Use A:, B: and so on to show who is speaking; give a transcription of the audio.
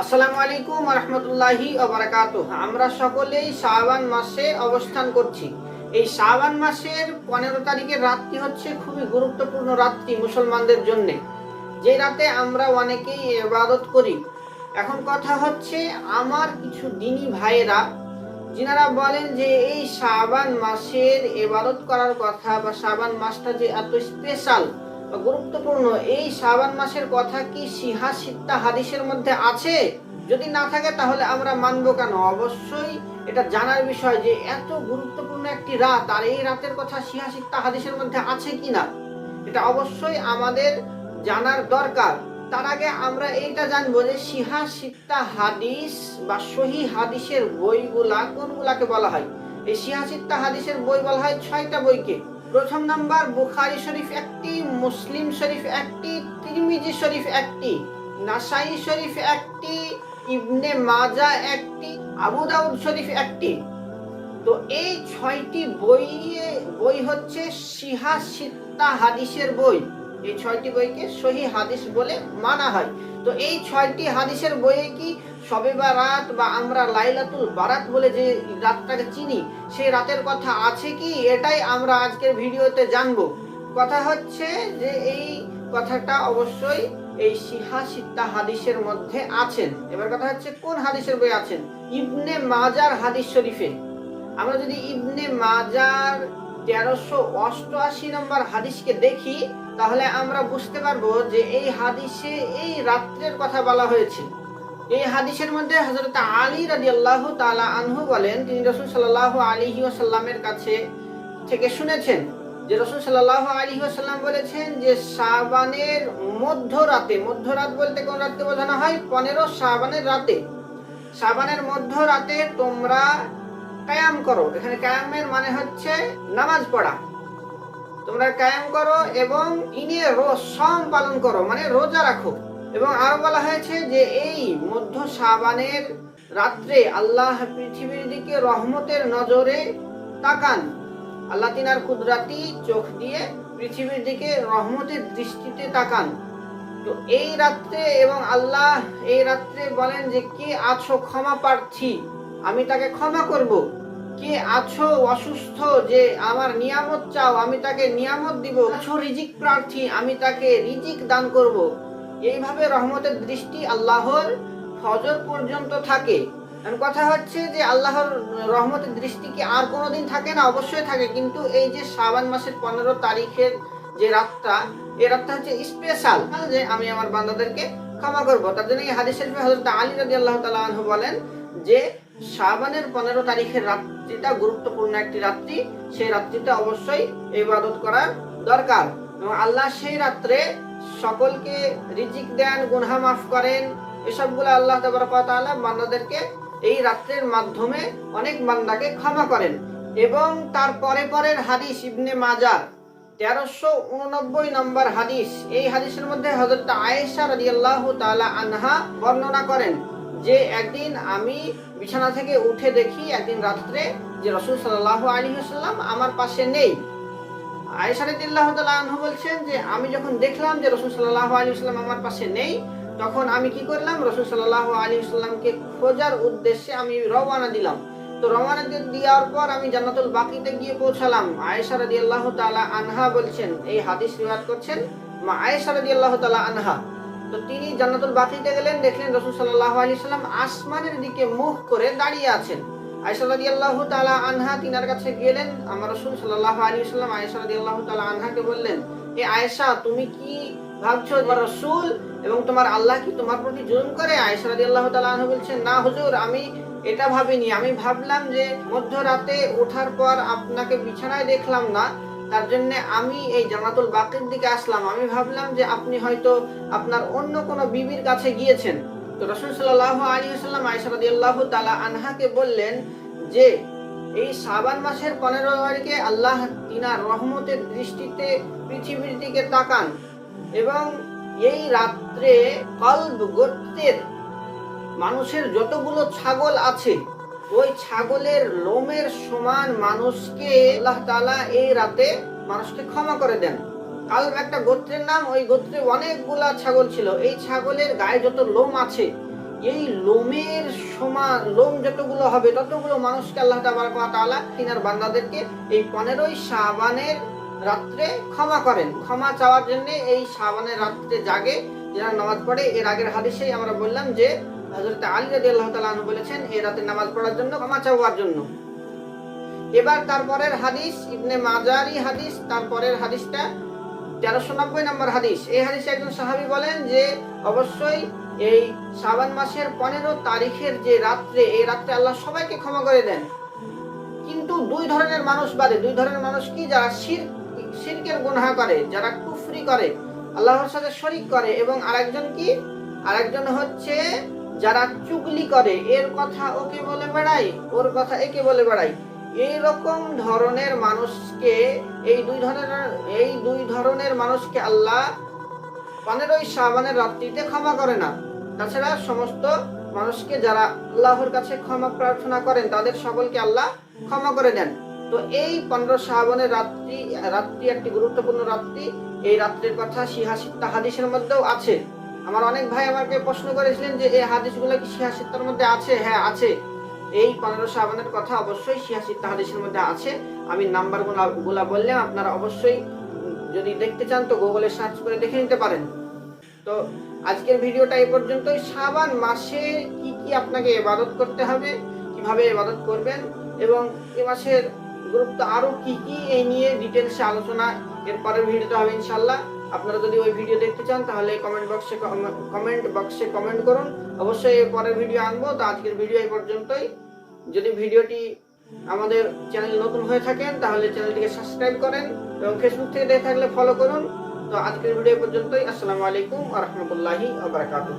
A: আসসালামু আলাইকুম রহমতুল্লাহি আমরা সকলেই শাবান মাসে অবস্থান করছি। এই শাবান মাসের পনেরো তারিখের রাতটি হচ্ছে খুবই গুরুত্বপূর্ণ রাত্রি মুসলমানদের জন্যে। যে রাতে আমরা অনেকেই ইবাদত করি। এখন কথা হচ্ছে আমার কিছু দিনী ভাইয়েরা, যিনারা বলেন যে এই শাবান মাসের ইবাদত করার কথা বা শাবান মাসটা যে এত স্পেশাল গুরুত্বপূর্ণ, এই শাবান মাসের কথা কি সিহা সিত্তা হাদিসের মধ্যে আছে? যদি না থাকে তাহলে আমরা মানব কেন? অবশ্যই এটা জানার বিষয় যে এত গুরুত্বপূর্ণ একটি রাত, আর এই রাতের কথা সিহা সিত্তা হাদিসের মধ্যে আছে কি না? এটা অবশ্যই আমাদের জানার দরকার। তার আগে আমরা এইটা জানব যে সিহা সিত্তা হাদিস বা সহি হাদিসের বইগুলা কোনগুলাকে বলা হয়? এই সিহা সিত্তা হাদিসের বই বলা হয় ছয়টা বইকে। প্রথম নাম্বার, বুখারি শরীফ একটি, মুসলিম শরীফ একটি, তিরমিজি শরীফ একটি, নাসাই শরীফ একটি, ইবনে মাজা একটি, আবু দাউদ শরীফ একটি। তো এই ছয়টি বই বই হচ্ছে সিহা সিত্তা হাদিসের বই। এই ছয়টি বইকে সহি হাদিস বলে মানা হয়। তো এই ছয়টি হাদিসের বইয়ে কি সবে বা রাত বা আমরা লাইলাতুল বারাত বলে যে রাতটাকে চিনি, সেই রাতের কথা আছে কি? এটাই আমরা আজকের ভিডিওতে জানব। কথা হচ্ছে যে এই কথাটা অবশ্যই এই সিহা সিত্তা হাদিসের মধ্যে আছেন। এবার কথা হচ্ছে কোন হাদিসের বই আছেন? ইবনে মাজার হাদিস শরীফে। আমরা যদি ইবনে মাজার তেরোশো অষ্টআশি নম্বর হাদিসকে দেখি, তাহলে আমরা বুঝতে পারব যে এই হাদিসে এই রাত্রের কথা বলা হয়েছে। এই হাদিসের মধ্যে হজরত আলী রাজি আল্লাহ তালা আনহু বলেন, তিনি রসুল সাল্লাহ আলিহি ওসাল্লামের কাছে থেকে শুনেছেন যে রসুল সাল্লাহ আলী ওসাল্লাম বলেছেন যে শাবানের মধ্যরাতে, মধ্যরাত বলতে কোন রাতকে বোঝানো হয়? পনেরো শাবানের রাতে। শাবানের মধ্যরাতে তোমরা কায়াম করো। এখানে কায়ামের মানে হচ্ছে নামাজ পড়া। তোমরা কায়াম করো এবং ইনে রোজ সম পালন করো মানে রোজা রাখো। এবং আরও বলা হয়েছে যে এই মধ্য সাবানের রাত্রে আল্লাহ পৃথিবীর দিকে রহমতের নজরে তাকান। আল্লাহ তিনার কুদরাতি চোখ দিয়ে পৃথিবীর দিকে রহমতের দৃষ্টিতে তাকান। তো এই রাত্রে এবং আল্লাহ এই রাত্রে বলেন যে, কে আছো ক্ষমা প্রার্থী? আমি তাকে ক্ষমা করব। কে আছো অসুস্থ যে আমার নিয়ামত চাও? আমি তাকে নিয়ামত দিব। আছো রিজিক প্রার্থী? আমি তাকে রিজিক দান করব। এইভাবে রহমতের দৃষ্টি আল্লাহর ফজর পর্যন্ত থাকে। কথা হচ্ছে যে আল্লাহর রহমতের দৃষ্টি কি আর কোনোদিন থাকে না? অবশ্যই থাকে, কিন্তু এই যে শ্রাবণ মাসের পনেরো তারিখের যে রাতটা, এই রাতটা হচ্ছে স্পেশাল যে আমি আমার বান্দাদেরকে ক্ষমা করব। তার জন্য এই হাদিস শরীফে হজরত আলী রাজি আল্লাহ তালা বলেন যে শ্রাবণের পনেরো তারিখের রাত্রিটা গুরুত্বপূর্ণ একটি রাত্রি। সেই রাত্রিটা অবশ্যই ইবাদত করার দরকার। এবং আল্লাহ সেই রাত্রে সকলকে রিজিক দেন, গুনহা মাফ করেন। এসবগুলো আল্লাহ তালা বান্দাদেরকে এই রাত্রের মাধ্যমে অনেক বান্দাকে ক্ষমা করেন। এবং তার পরে পরের হাদিস ইবনে মাজার তেরোশো উননব্বই নম্বর হাদিস। এই হাদিসের মধ্যে হজরত আয়েশা রাদিয়াল্লাহু তাআলা আনহা বর্ণনা করেন যে, একদিন আমি বিছানা থেকে উঠে দেখি, একদিন রাত্রে যে রসুল সাল্লাহ আলী সাল্লাম আমার পাশে নেই। আয়সারদুল্লাহ আনহু বলছেন যে, আমি যখন দেখলাম যে রসুল সাল্লাহ আলী সাল্লাম আমার পাশে নেই, তখন আমি কি করলাম? রসুল সাল্লাহ আলী সাল্লামকে খোঁজার উদ্দেশ্যে আমি রওয়ানা দিলাম। তো রওয়ানা দেওয়ার পর আমি জান্নাতুল বাকিতে গিয়ে পৌঁছালাম। আয়েশা রাদি আল্লাহ তালা আনহা বলছেন, এই হাদিস রিওয়াজ করছেন মা আয়েশা রাদি আল্লাহ তালা আনহা। তো তিনি জান্নাতুল বাকিতে গেলেন, দেখলেন রসুল সাল্লাহ আলী সাল্লাম আসমানের দিকে মুখ করে দাঁড়িয়ে আছেন। আয়েশা রাদি আল্লাহ তালা আনহা তিনার কাছে গেলেন। আমার রসুল সাল্লাহ আলী সাল্লাম আয়েশা রাদি আল্লাহ তালা আনহাকে বললেন, এ আয়েশা, তুমি কি ভাবছ তোমার রসুল এবং তোমার আল্লাহ কি তোমার প্রতি জুলুম করে? আয়েশা রাদি আল্লাহ তালা আনহা বলছেন, না হুজুর, আমি এটা ভাবিনি। আমি ভাবলাম যে মধ্যরাতে ওঠার পর আপনাকে বিছানায় দেখলাম না। তার জন্য আমি এই জামাতুল বাকির দিকে আসলাম। আমি ভাবলাম যে আপনি হয়তো আপনার অন্য কোনো বিবির কাছে গিয়েছেন। তো রসুল সাল্লাহ আলী সাল্লাম আল্লাহ তালা আনহাকে বললেন যে, এই সাবান মাসের পনেরো তারিখে আল্লাহ তিনার রহমতের দৃষ্টিতে পৃথিবীর দিকে তাকান এবং এই রাত্রে কল্ব গোত্রের মানুষের যতগুলো ছাগল আছে, ওই ছাগলের লোমের সমান মানুষকে আল্লাহ তালা এই রাতে মানুষকে ক্ষমা করে দেন। কাল একটা গোত্রের নাম, ওই গোত্রে অনেকগুলা ছাগল ছিল। এই ছাগলের গায়ে যত লোম আছে, এই লোমের সমান, লোম যতগুলো হবে, ততগুলো মানুষকে আল্লাহ তালা তিনার বান্দাদেরকে এই পনেরোই শাবানের রাত্রে ক্ষমা করেন। ক্ষমা চাওয়ার জন্য এই শাবানের রাত্রে জাগে, যারা নামাজ পড়ে। এর আগের হাদিসেই আমরা বললাম যে হজরত আলী রাজি আল্লাহ তালা বলেছেন এই রাতে নামাজ পড়ার জন্য ক্ষমা চাওয়ার জন্য। এবার তারপরের হাদিস, ইবনে মাজারি হাদিস, তারপরের হাদিসটা তেরোশো নব্বই নম্বর হাদিস। এই হাদিসে একজন সাহাবি বলেন যে, অবশ্যই এই শ্রাবণ মাসের পনেরো তারিখের যে রাত্রে, এই রাত্রে আল্লাহ সবাইকে ক্ষমা করে দেন। কিন্তু দুই ধরনের মানুষ বাদে, দুই ধরনের মানুষ কি? যারা শির শিরকের গুনাহ করে, যারা কুফরি করে, আল্লাহর সাথে শরিক করে এবং আরেকজন কি? আরেকজন হচ্ছে যারা চুগলি করে। এর কথা ওকে বলে বেড়াই ওর কথা একে বলে বেড়াই এই রকম ধরনের মানুষকে, এই দুই ধরনের, এই দুই ধরনের মানুষকে আল্লাহ পনেরোই শ্রাবণের রাত্রিতে ক্ষমা করে না। তাছাড়া সমস্ত মানুষকে যারা আল্লাহর কাছে ক্ষমা প্রার্থনা করেন, তাদের সকলকে আল্লাহ ক্ষমা করে দেন। তো এই পনেরো শ্রাবণের রাত্রি রাত্রি একটি গুরুত্বপূর্ণ রাত্রি। এই রাত্রির কথা সিহাসিত্তা হাদিসের মধ্যেও আছে। আমার অনেক ভাই আমাকে প্রশ্ন করেছিলেন যে এই হাদিসগুলো কি সিহাসিত্তার মধ্যে আছে? হ্যাঁ আছে। এই পনেরো শ্রাবণের কথা অবশ্যই সিহাসিত্তা হাদিসের মধ্যে আছে। আমি নাম্বারগুলা বললাম আপনারা অবশ্যই যদি দেখতে চান তো গুগলে সার্চ করে দেখে নিতে পারেন। তো আজকের ভিডিওটা এই পর্যন্তই। শ্রাবণ মাসে কি কি আপনাকে ইবাদত করতে হবে, কীভাবে ইবাদত করবেন, এবং এ মাসের গুরুত্ব আরও কি কি এই নিয়ে ডিটেলসে আলোচনা এর পরের ভিডিওতে হবে ইনশাল্লাহ আপনারা যদি ওই ভিডিও দেখতে চান, তাহলে কমেন্ট বক্সে কমেন্ট বক্সে কমেন্ট করুন। অবশ্যই পরের ভিডিও আনব। তো আজকের ভিডিও এই পর্যন্তই। যদি ভিডিওটি আমাদের চ্যানেল নতুন হয়ে থাকেন, তাহলে চ্যানেলটিকে সাবস্ক্রাইব করেন এবং ফেসবুক থেকে দেখে থাকলে ফলো করুন। তো আজকের ভিডিও পর্যন্তই। আসসালামু আলাইকুম আ রহমতুল্লাহি আবরাকাতুহ